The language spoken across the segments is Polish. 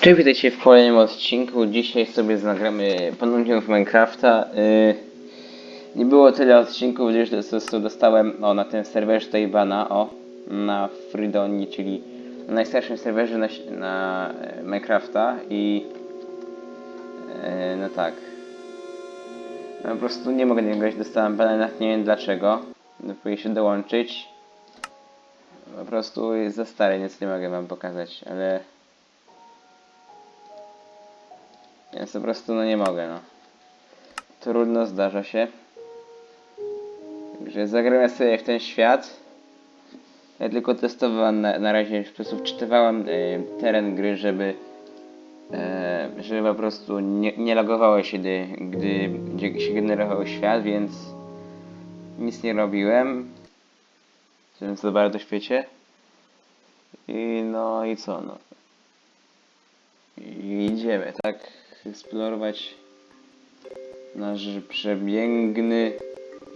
Cześć, witajcie w kolejnym odcinku. Dzisiaj sobie nagramy ponownie w Minecrafta. Yy, nie było tyle odcinków, gdyż dostałem o, na tym serwerze tutaj bana, o, na Freedonie, czyli na najstarszym serwerze na, na e, Minecrafta i e, no tak. No, po prostu nie mogę nie grać, dostałem bana, nie wiem dlaczego. Próbuję się dołączyć. Po prostu jest za stare, nic nie mogę wam pokazać, ale... Więc po prostu no nie mogę, no. Trudno, zdarza się. Także zagramy sobie w ten świat. Ja tylko testowałem na, na razie, po prostu wczytywałem e, teren gry, żeby e, żeby po prostu nie, nie logowało się, gdy, gdy, się generował świat, więc nic nie robiłem. Więc za bardzo świecie. I no i co no. I idziemy, tak? Eksplorować nasz przebiegny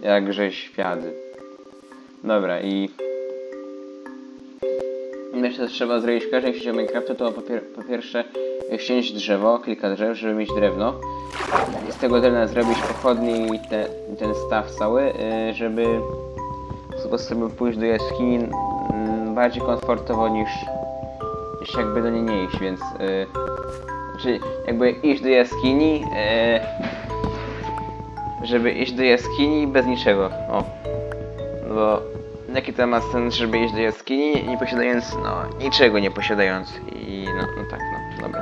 jakże świat. Dobra i myślę, że trzeba zrobić w każdym świecie Minecrafta to po, pier po pierwsze ściąć drzewo, kilka drzew, żeby mieć drewno. I z tego drewna zrobić pochodnie i te, ten staw cały, y, żeby po prostu sobie pójść do jaskini mm, bardziej komfortowo niż, niż jakby do niej nie iść, więc y, Czyli jakby iść do jaskini, e, żeby iść do jaskini bez niczego. O. Bo jaki to ma sens, żeby iść do jaskini, nie posiadając, no, niczego nie posiadając. I no, no tak, no, dobra.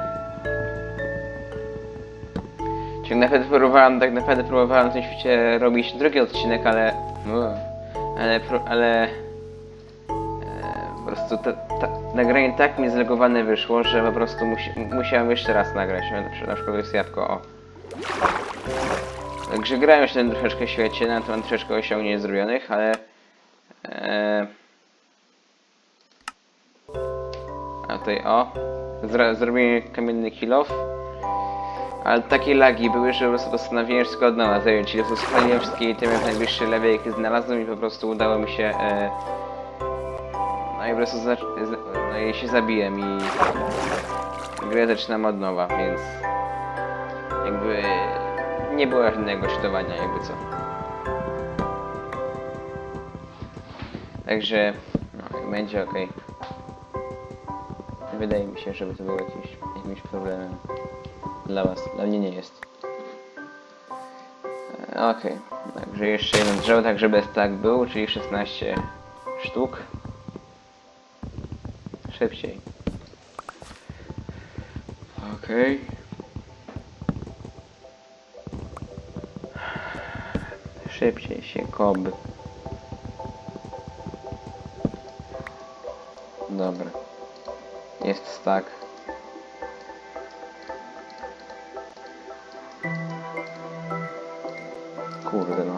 Czyli naprawdę próbowałem, tak naprawdę próbowałem w tym świecie robić drugi odcinek, ale... Ale, ale... prostu to, ta, nagranie tak mi zlegowane wyszło, że po prostu musi, musiałem jeszcze raz nagrać. Na przykład, jest jabłko, o. Także grałem tym troszeczkę świecie, na mam troszeczkę osiągnięć zrobionych, ale... E, a tutaj o. Zrobiłem kamienny kill off. Ale takie lagi były, że po prostu postanowiłem wszystko od nowa zająć. Czyli po prostu wszystkie itemy w najbliższej lewej, jakie znalazłem i po prostu udało mi się... E, no i po prostu no i się zabiłem i grę zaczynam od nowa, więc jakby nie było żadnego czytowania, jakby co. Także no, będzie ok. Wydaje mi się, żeby to było jakimś, jakimś problemem dla was. Dla mnie nie jest. E, Okej, także jeszcze jeden drzewo, tak żeby tak był, czyli 16 sztuk. Szybciej. Okej. Szybciej się kob. Dobra. Jest tak. Kurde no.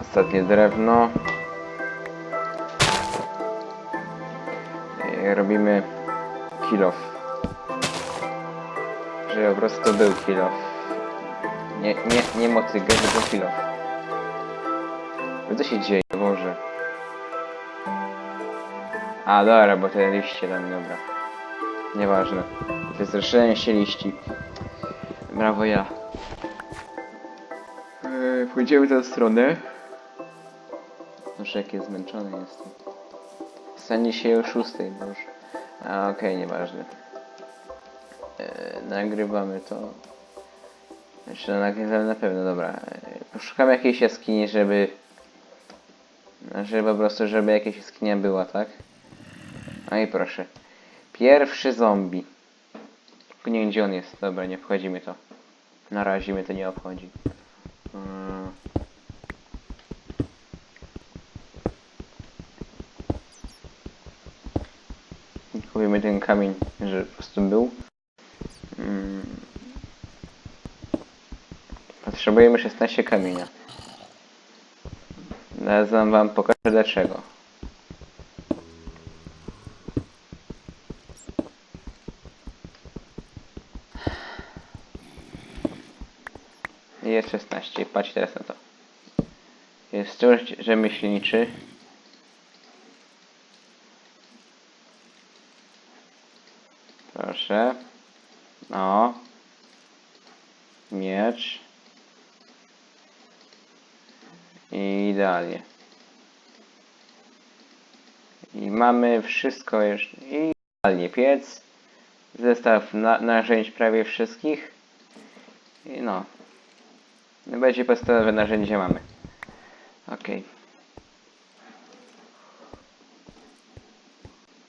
Ostatnie drewno. Robimy kill off. Że po prostu był kill off. Nie, nie, nie motygę, tylko kill off. Co się dzieje, Boże? A, dobra, bo te liście tam, dobra. Nieważne. Jest rozszerzenie liści. Brawo ja. Eee, pójdziemy w tę stronę. Noż jakie zmęczony jestem. Stanie się o 6 już. A okej, nieważne. E, nagrywamy to. Znaczy no, nagrywamy na pewno, dobra. E, poszukamy jakiejś jaskini, żeby... Żeby po prostu, żeby jakaś jaskinia była, tak? No i proszę. Pierwszy zombie. Nie wiem gdzie on jest. Dobra, nie wchodzimy to. Na razie mnie to nie obchodzi. Mm. Kupimy ten kamień, że po prostu był. Mm. Potrzebujemy 16 kamienia. Zaraz wam pokażę dlaczego. Jest 16. Patrz teraz na to. Jest coś rzemieślniczy. Proszę. O. Miecz. I idealnie. I mamy wszystko jeszcze. I idealnie piec. Zestaw na narzędzi prawie wszystkich. I no. Będzie podstawowe narzędzie mamy. Okej.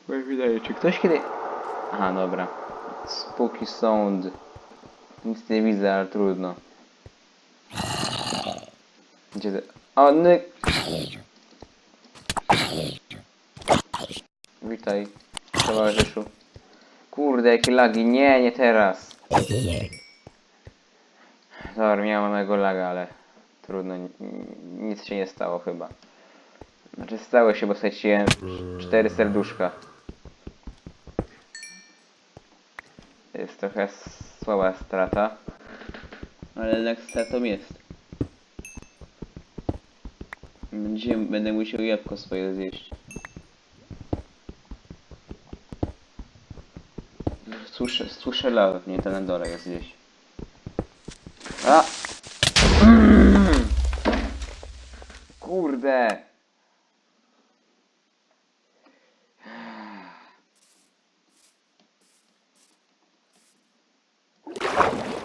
Okay. Wydaje, czy ktoś kiedy... Aha, dobra. Spooky sound. Nic nie widzę, ale trudno. Gdzie te... O, ny... Witaj, towarzyszu. Kurde, jakie lagi. Nie, nie teraz. Dobra, miałem małego laga, ale trudno. ni- Nic się nie stało chyba. Znaczy stało się, bo straciłem cztery serduszka. To jest trochę słaba strata. Ale jednak stratą jest. Będzie, będę musiał jabłko swoje zjeść. Słyszę, słyszę lawę, nie to na dole jest gdzieś. A! Mm. Kurde!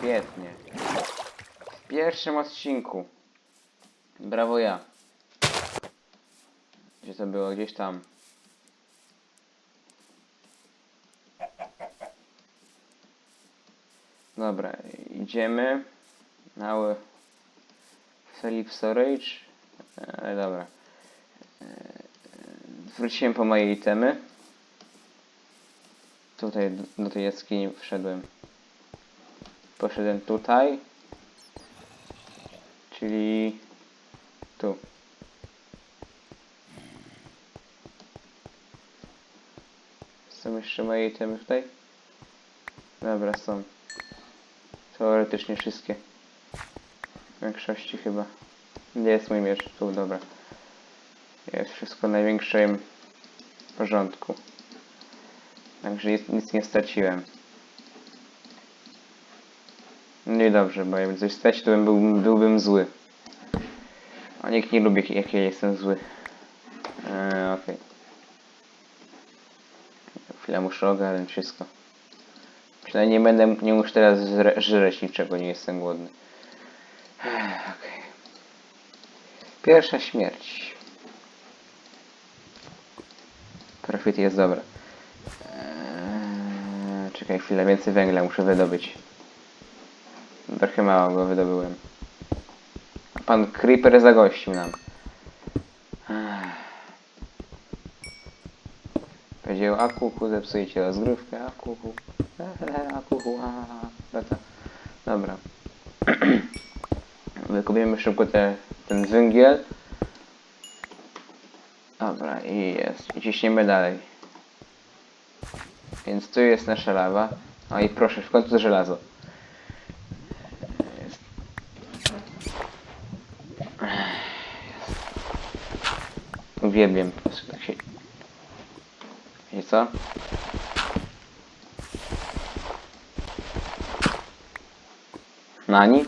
Świetnie. W pierwszym odcinku. Brawo ja. Gdzie to było? Gdzieś tam. Dobra, idziemy. Mały Philip Storage. Ale dobra. E, Wróciłem po moje itemy. Tutaj do tej jaskini wszedłem. Poszedłem tutaj. Czyli tu. Są jeszcze moje itemy tutaj? Dobra, są. Teoretycznie wszystkie. W większości chyba. Gdzie jest mój miecz? Tu, dobra. Jest wszystko w największym porządku. Także nic, nie straciłem. No i dobrze, bo jakby coś stracił, to bym był, byłbym zły. A nikt nie lubi, jak ja jestem zły. Eee, okej. Chwilę muszę ogarnąć wszystko. Przynajmniej nie będę, nie muszę teraz żre- żreć niczego, nie jestem głodny. Okej. Pierwsza śmierć. Profit jest dobra. Eee, czekaj chwilę, więcej węgla muszę wydobyć. Trochę mało go wydobyłem. Pan Creeper zagościł nam. Powiedział, a kuku, zepsujecie rozgrywkę, a kuku. A kuku, a, a, a. Dobra. Wykupimy szybko te, ten węgiel. Dobra, i jest. I ciśniemy dalej. Więc tu jest nasza lawa. O i proszę, w końcu żelazo. Jest. Uwielbiam po co? Nani?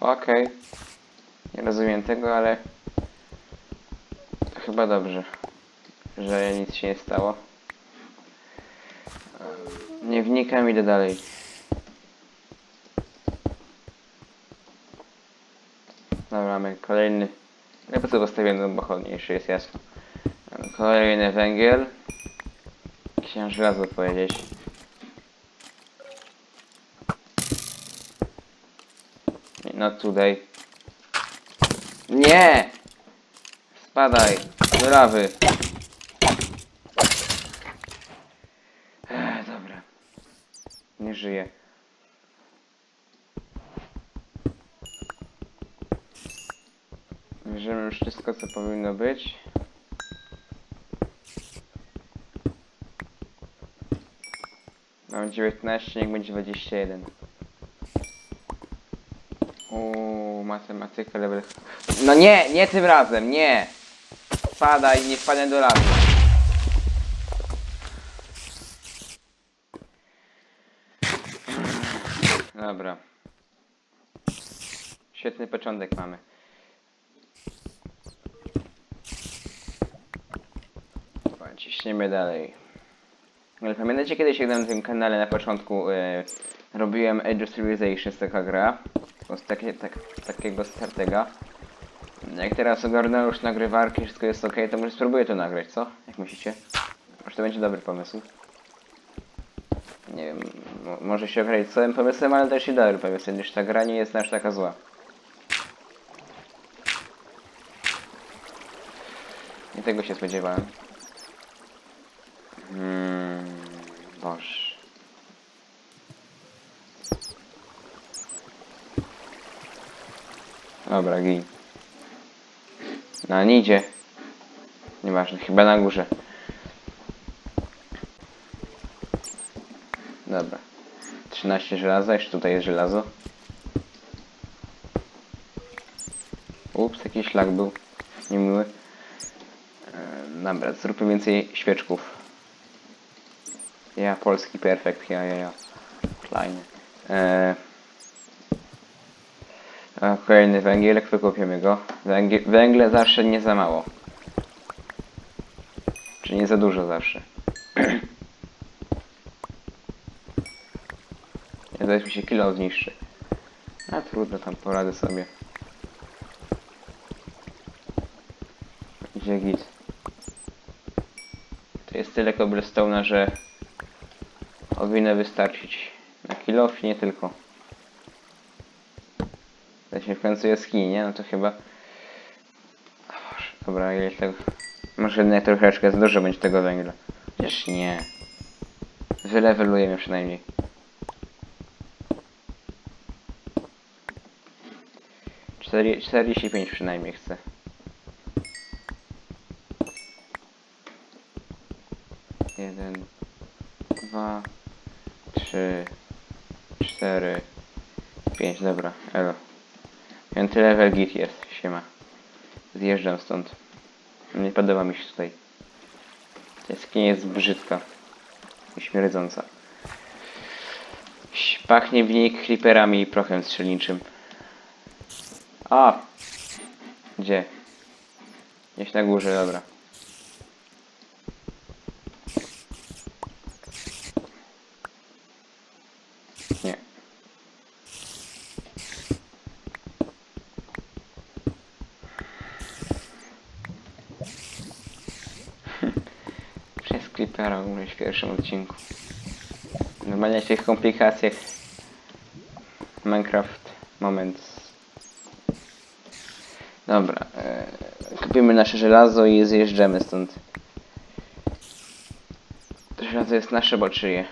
Okej. Nie rozumiem tego, ale... Chyba dobrze, że nic się nie stało. Nie wnikam, idę dalej. Dobra, mamy kolejny... Ja po co postawiłem, bo chłodniejszy jest jasno. Kolejny węgiel. Chciałem żelazo powiedzieć. No tutaj. Nie! Spadaj! Do! Ech, dobra. Nie żyję. Bierzemy już wszystko, co powinno być. Mam 19, niech będzie 21. Uuu, matematyka level... No nie, nie tym razem, nie! spadaj, nie wpadnę do lawy. Dobra. Świetny początek mamy. Dobra, Ciśniemy dalej. Ale pamiętacie kiedyś jak na tym kanale na początku e, robiłem Age of Civilization z taka gra? Z takie, tak, takiego startega. Jak teraz ogarnę już nagrywarki, wszystko jest ok, to może spróbuję to nagrać, co? Jak myślicie? Może to będzie dobry pomysł. Nie wiem, mo może się okazać całym pomysłem, ale też i dobry pomysł, gdyż ta gra nie jest aż taka zła. Nie tego się spodziewałem. Hmm, boż. Dobra, gin. No, nie idzie. Nieważne, chyba na górze. Dobra. 13 żelaza, jeszcze tutaj jest żelazo. Ups, jakiś szlak był. Niemiły. E, Dobra, zróbmy więcej świeczków. Ja, polski perfekt, ja, ja, ja. Kleiny. E, a, kolejny węgiel, wykopiemy go. Węgle zawsze nie za mało. Czy nie za dużo zawsze. Zaś mi się kilo zniszczy. A trudno, tam poradzę sobie. Idzie git. To jest tyle cobblestone'a, że powinno wystarczyć na kilof, nie tylko. Się w końcu jaskini, nie? No to chyba... Dobra, ile tego... Może jednak troszeczkę za dużo będzie tego węgla. Chociaż nie. Wylewelujemy przynajmniej. Cztery- 45 przynajmniej chcę. Jeden, dwa, trzy, cztery, pięć. Dobra, elo. Piąty level git jest, siema. Zjeżdżam stąd. Nie podoba mi się tutaj. Jaskinia jest brzydka. I śmierdząca. Pachnie w niej creeperami i prochem strzelniczym. A! Gdzie? Gdzieś na górze, dobra. Nie. Przez Creepera umrzeć w pierwszym odcinku. Normalnie w tych komplikacjach Minecraft Moments Dobra, e, kupimy nasze żelazo i zjeżdżamy stąd. To żelazo jest nasze, bo czyje?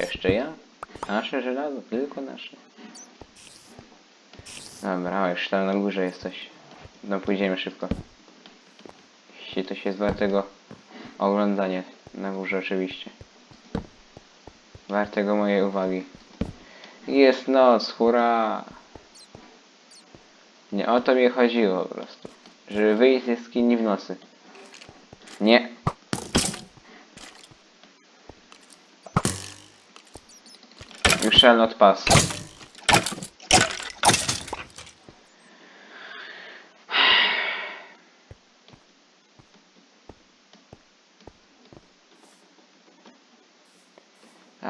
Jeszcze ja? Nasze żelazo? Tylko nasze. Dobra, o, już tam na górze jesteś. No pójdziemy szybko. Jeśli to się jest wartego oglądania na górze oczywiście. Wartego mojej uwagi. Jest noc, hurra! Nie o to mi chodziło po prostu. Żeby wyjść z jaskini w nocy. Nie. You shall not pass.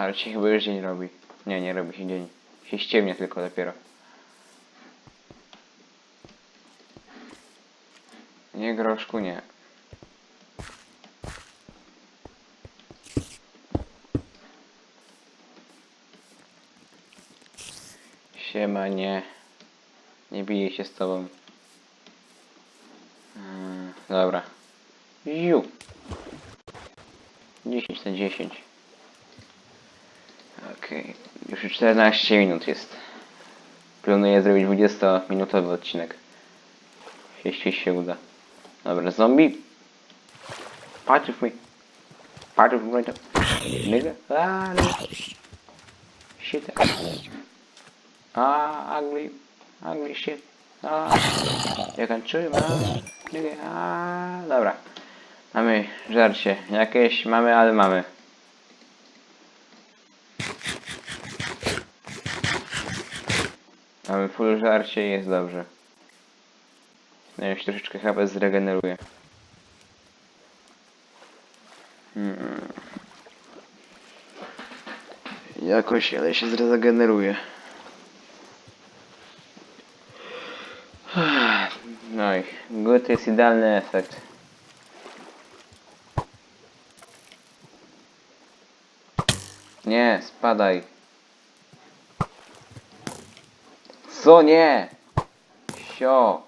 Ale się chyba już dzień robi. Nie, nie robi się dzień. Się ściemnia tylko dopiero. Nie groszku, nie. Siema, nie. Nie biję się z tobą. Mm, dobra. Ju. 10 na 10. Już 14 minut jest. Planuję zrobić 20-minutowy odcinek. Jeśli się uda. Dobra, zombie. Of me. Part of me. Nigga. Ah, no. Shit. Ah, ugly. Ugly shit. A, ja kończymy. A, dobra. Mamy żarcie. Jakieś mamy, ale mamy. Mamy full żarcie i jest dobrze. No już troszeczkę HP zregeneruje. Hmm. Jakoś, ale się zregeneruje. No i good jest idealny efekt. Nie, spadaj. Co nie? Sio.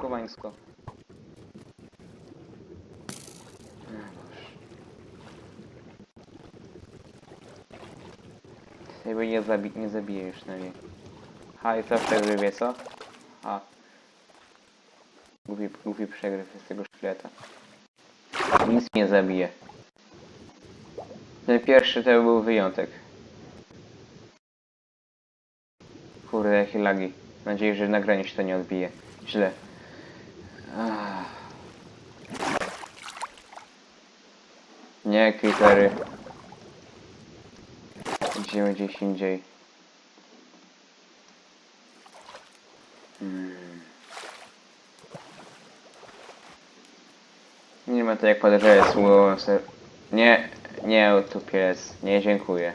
Kubańsko. Jakby nie, zabi nie zabije już na niej. Ha, i co wtedy wie, co? Ha. Głupi, głupi przegryw z tego szkieleta. Nic nie zabije. Ten pierwszy to był wyjątek. Kurde, jakie lagi. Mam nadzieję, że nagranie się to nie odbije. Źle. Nie, creepery. Idziemy gdzieś indziej. Nie ma to jak podejrzewać słowo. Nie, nie, tu pies. Nie, dziękuję.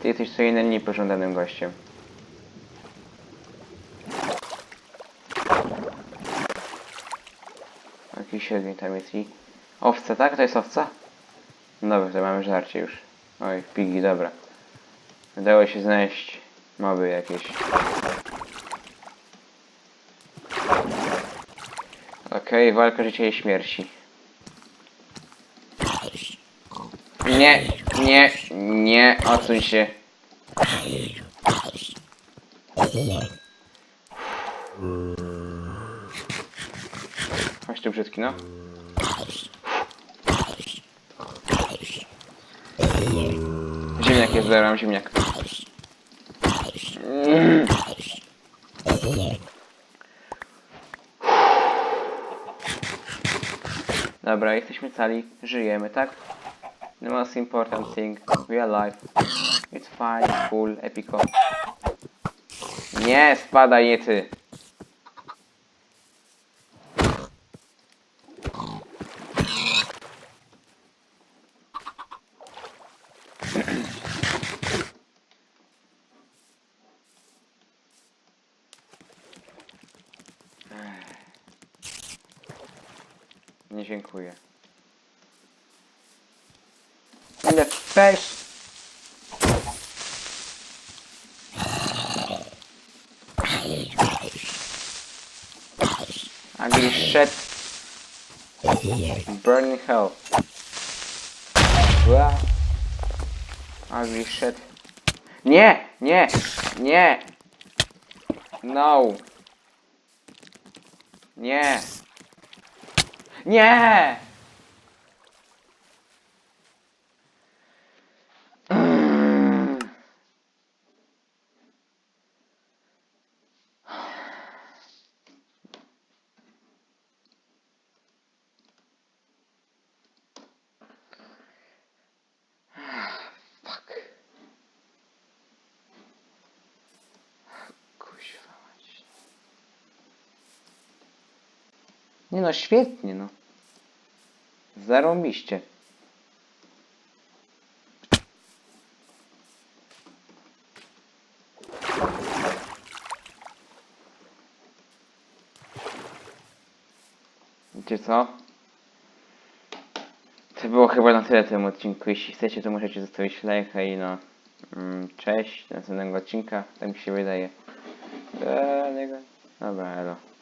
Ty jesteś co innym niepożądanym gościem. Jakiś ogień tam jest i... Owca, tak? To jest owca? Dobra, to mamy żarcie już. Oj, pigi, dobra. Udało się znaleźć moby jakieś. Okej, walka życia i śmierci. Nie, nie, nie, odsuń się. Chodź tu brzydki, no. Ziemniak jest, zabrałem ziemniak. Dobra, jesteśmy cali, żyjemy, tak? The most important thing, we are alive. It's fine, cool, epico. Nie, spadaj, nie ty. Nie dziękuję. In the face. Ugly shit. Burn in hell. Wow. Nie! Nie! Nie! No! Nie! Nie! Nie no, świetnie no. Zarąbiście. Wiecie co? To było chyba na tyle w tym odcinku. Jeśli chcecie, to możecie zostawić lajka i no... Mm, cześć, do następnego odcinka. Tak mi się wydaje. Dobra, elo.